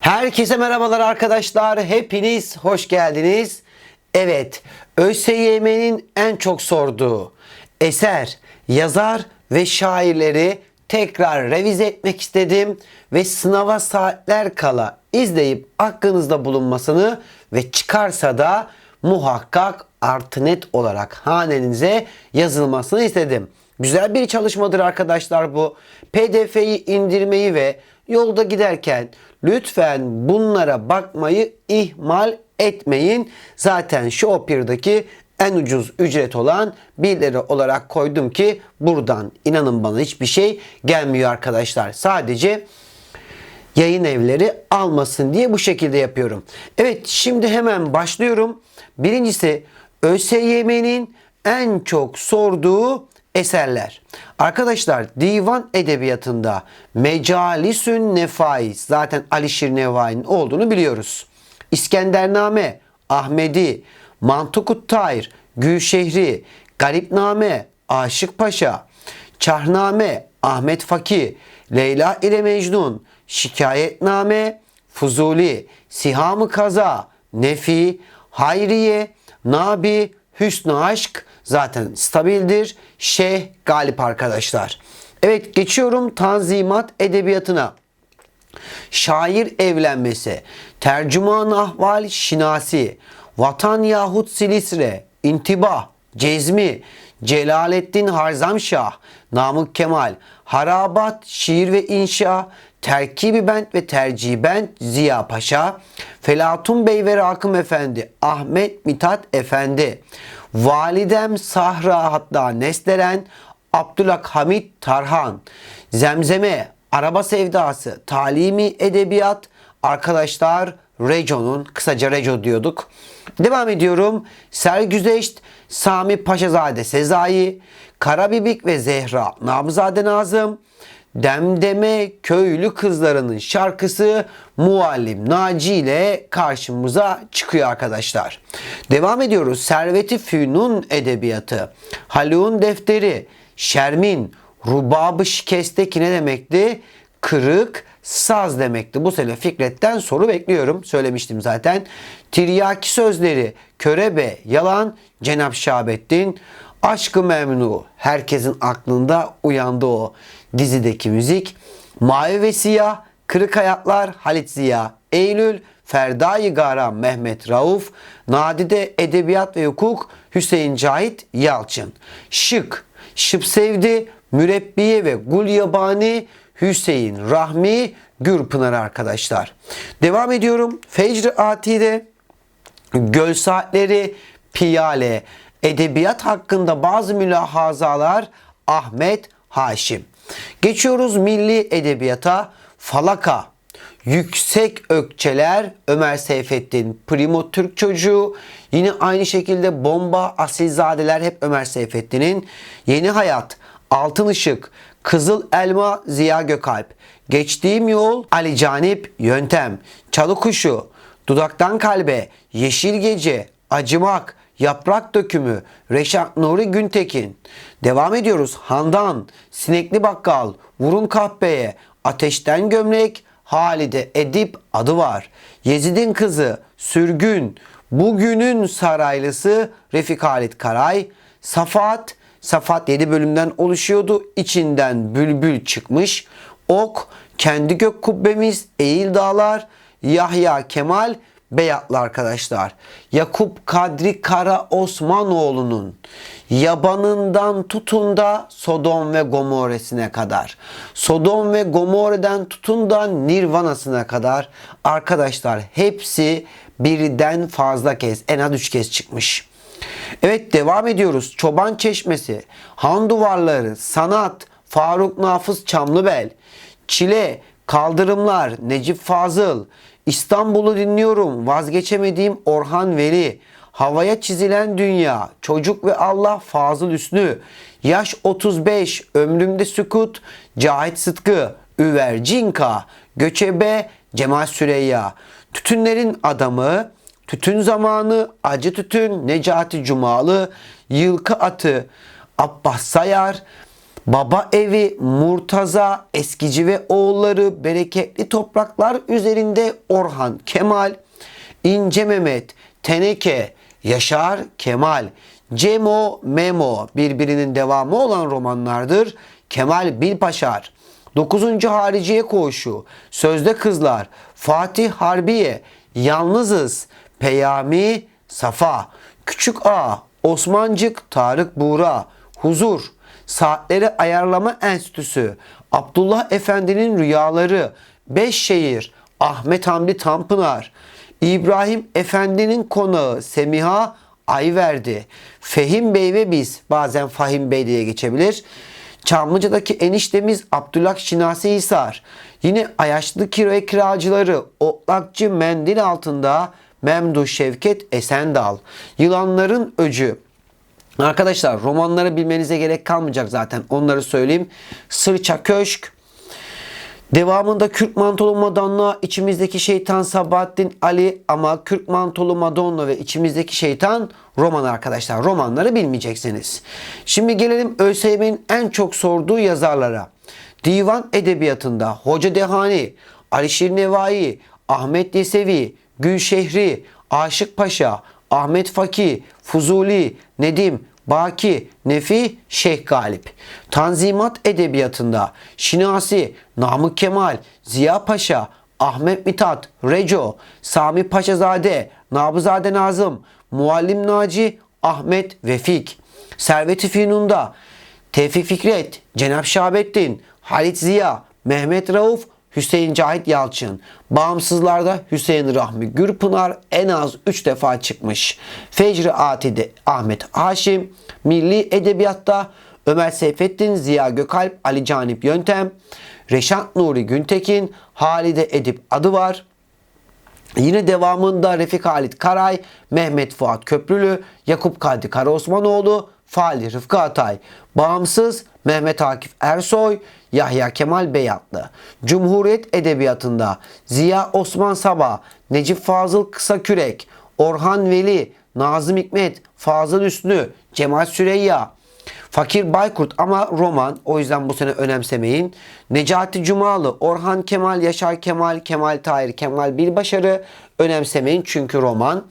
Herkese merhabalar arkadaşlar. Hepiniz hoş geldiniz. Evet, ÖSYM'nin en çok sorduğu eser, yazar ve şairleri tekrar revize etmek istedim ve sınava saatler kala izleyip aklınızda bulunmasını ve çıkarsa da muhakkak artı net olarak hanenize yazılmasını istedim. Güzel bir çalışmadır arkadaşlar bu. PDF'yi indirmeyi ve yolda giderken lütfen bunlara bakmayı ihmal etmeyin. Zaten Shopier'daki en ucuz ücret olan 1 lira olarak koydum ki buradan inanın bana hiçbir şey gelmiyor arkadaşlar. Sadece yayın evleri almasın diye bu şekilde yapıyorum. Evet şimdi hemen başlıyorum. Birincisi ÖSYM'nin en çok sorduğu eserler. Arkadaşlar divan edebiyatında Mecalisün Nefais zaten Alişir Nevai'nin olduğunu biliyoruz. İskendername, Ahmedi, Mantukut Tahir, Gülşehri, Garipname, Aşık Paşa, Çahname, Ahmet Fakih, Leyla ile Mecnun, Şikayetname, Fuzuli, Siham-ı Kaza, Nefi, Hayriye, Nabi, Hüsnü Aşk zaten stabildir. Şeyh Galip arkadaşlar. Evet geçiyorum Tanzimat edebiyatına. Şair evlenmesi, tercüman ahval şinasi, vatan yahut silisre, intibah, cezmi, Celaleddin Harzamşah, Namık Kemal, Harabat, şiir ve inşa, terkibi bent ve tercibent Ziya Paşa, Felatun Bey ve Rakım Efendi, Ahmet Mithat Efendi, Validem Sahra hatta Nesleren, Abdülhamit Tarhan, Zemzeme, Araba Sevdası, Talimi Edebiyat, arkadaşlar Reco'nun, kısaca Reco diyorduk. Devam ediyorum. Sergüzeşt, Sami Paşazade Sezai, Karabibik ve Zehra Nabzade Nazım, Demdeme Köylü Kızlarının şarkısı Muallim Naci ile karşımıza çıkıyor arkadaşlar. Devam ediyoruz. Serveti Fünun Edebiyatı, Haluk'un Defteri, Şermin, Rubabı Şikesteki ne demekti? Kırık, saz demekti. Bu sene Fikret'ten soru bekliyorum. Söylemiştim zaten. Tiryaki sözleri, körebe, yalan, Cenap Şahabettin, Aşkı Memnu, herkesin aklında uyandı o dizideki müzik. Mavi ve Siyah, Kırık Hayatlar, Halit Ziya, Eylül, Ferdai Garam, Mehmet Rauf, Nadide Edebiyat ve Hukuk, Hüseyin Cahit Yalçın. Şık, Şıp Sevdi, Mürebbiye ve Gul Yabani, Hüseyin Rahmi Gürpınar arkadaşlar. Devam ediyorum. Fecr Ati'de Göl Saatleri, Piyale, Edebiyat hakkında bazı mülahazalar Ahmet Haşim. Geçiyoruz milli edebiyata. Falaka, Yüksek Ökçeler, Ömer Seyfettin, Primo Türk Çocuğu, yine aynı şekilde Bomba, Asilzadeler hep Ömer Seyfettin'in. Yeni Hayat, Altın Işık, Kızıl Elma, Ziya Gökalp, Geçtiğim Yol, Ali Canip, Yöntem, Çalı Kuşu, Dudaktan Kalbe, Yeşil Gece, Acımak, Yaprak Dökümü, Reşat Nuri Güntekin. Devam ediyoruz. Handan, Sinekli Bakkal, Vurun Kahpeye, Ateşten Gömlek, Halide Edip adı var. Yezid'in kızı, Sürgün, Bugünün Saraylısı, Refik Halit Karay, Safat, Safat 7 bölümden oluşuyordu. İçinden bülbül çıkmış. Ok, Kendi Gök Kubbemiz, Eğil Dağlar, Yahya Kemal, Beyatlı arkadaşlar. Yakup Kadri Kara Osmanoğlu'nun yabanından tutun da Sodom ve Gomorre'sine kadar. Sodom ve Gomorre'den tutun da Nirvana'sına kadar arkadaşlar hepsi birden fazla kez en az 3 kez çıkmış. Evet devam ediyoruz. Çoban Çeşmesi, Han Duvarları, Sanat, Faruk Nafız Çamlıbel, Çile, Kaldırımlar, Necip Fazıl, İstanbul'u dinliyorum, vazgeçemediğim Orhan Veli, Havaya çizilen dünya, çocuk ve Allah Fazıl Üstü, yaş 35, ömrümde sükut, Cahit Sıtkı, Üver Cinka, Göçebe, Cemal Süreyya, Tütünlerin Adamı, Tütün Zamanı, Acı Tütün, Necati Cumalı, Yılkı Atı, Abbas Sayar, Baba Evi, Murtaza, Eskici ve Oğulları, Bereketli Topraklar üzerinde Orhan Kemal, İnce Mehmet, Teneke, Yaşar Kemal, Cemo, Memo birbirinin devamı olan romanlardır. Kemal Bilpaşar, 9. Hariciye Koğuşu, Sözde Kızlar, Fatih Harbiye, Yalnızız, Peyami, Safa, Küçük A, Osmancık, Tarık Buğra, Huzur, Saatleri Ayarlama Enstitüsü, Abdullah Efendi'nin Rüyaları, Beşşehir, Ahmet Hamdi Tanpınar, İbrahim Efendi'nin konağı Semiha Ayverdi, Fehim Bey ve biz bazen Fahim Bey diye geçebilir. Çamlıca'daki eniştemiz Abdülhak Şinasi Hisar. Yine Ayaşlı Kira Kiracıları Otlakçı Mendil altında Memduh Şevket Esendal. Yılanların Öcü. Arkadaşlar romanları bilmenize gerek kalmayacak zaten onları söyleyeyim. Sırça Köşk, Devamında Kürk Mantolu Madonna, içimizdeki şeytan Sabahattin Ali ama Kürk Mantolu Madonna ve içimizdeki şeytan roman arkadaşlar. Romanları bilmeyeceksiniz. Şimdi gelelim ÖSYM'nin en çok sorduğu yazarlara. Divan Edebiyatı'nda Hoca Dehani, Alişir Nevai, Ahmet Yesevi, Gülşehri, Aşık Paşa, Ahmet Faki, Fuzuli, Nedim, Baki, Nefi, Şeyh Galip. Tanzimat Edebiyatı'nda Şinasi, Namık Kemal, Ziya Paşa, Ahmet Mithat, Reco, Sami Paşazade, Nabızade Nazım, Muallim Naci, Ahmet Vefik. Servet-i Fünun'da Tevfik Fikret, Cenap Şahabettin, Halit Ziya, Mehmet Rauf, Hüseyin Cahit Yalçın. Bağımsızlarda Hüseyin Rahmi Gürpınar en az 3 defa çıkmış. Fecri Ati'de Ahmet Haşim. Milli Edebiyat'ta Ömer Seyfettin, Ziya Gökalp, Ali Canip Yöntem. Reşat Nuri Güntekin, Halide Edip adı var. Yine devamında Refik Halit Karay, Mehmet Fuat Köprülü, Yakup Kadri Karaosmanoğlu, Fali Rıfkı Atay, Bağımsız Mehmet Akif Ersoy, Yahya Kemal Beyatlı. Cumhuriyet Edebiyatı'nda Ziya Osman Sabah, Necip Fazıl Kısakürek, Orhan Veli, Nazım Hikmet, Fazıl Üstü, Cemal Süreyya, Fakir Baykurt ama roman o yüzden bu sene önemsemeyin. Necati Cumalı, Orhan Kemal, Yaşar Kemal, Kemal Tahir, Kemal Bilbaşar'ı önemsemeyin çünkü roman.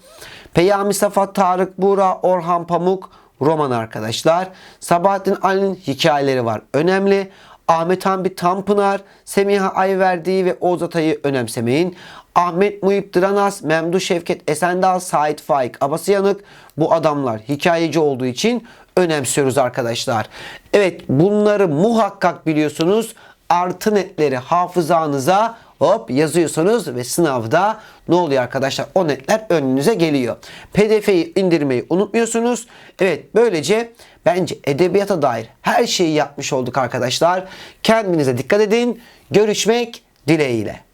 Peyami Safat, Tarık Buğra, Orhan Pamuk roman arkadaşlar. Sabahattin Ali'nin hikayeleri var önemli. Ahmet Hamdi Tanpınar, Semiha Ayverdi ve Oğuz Atay'ı önemsemeyin. Ahmet Muhip Dranas, Memduh Şevket Esendal, Sait Faik Abasıyanık bu adamlar hikayeci olduğu için önemsiyoruz arkadaşlar. Evet bunları muhakkak biliyorsunuz. Artı netleri hafızanıza hop yazıyorsunuz ve sınavda ne oluyor arkadaşlar? O netler önünüze geliyor. PDF'yi indirmeyi unutmuyorsunuz. Evet böylece bence edebiyata dair her şeyi yapmış olduk arkadaşlar. Kendinize dikkat edin. Görüşmek dileğiyle.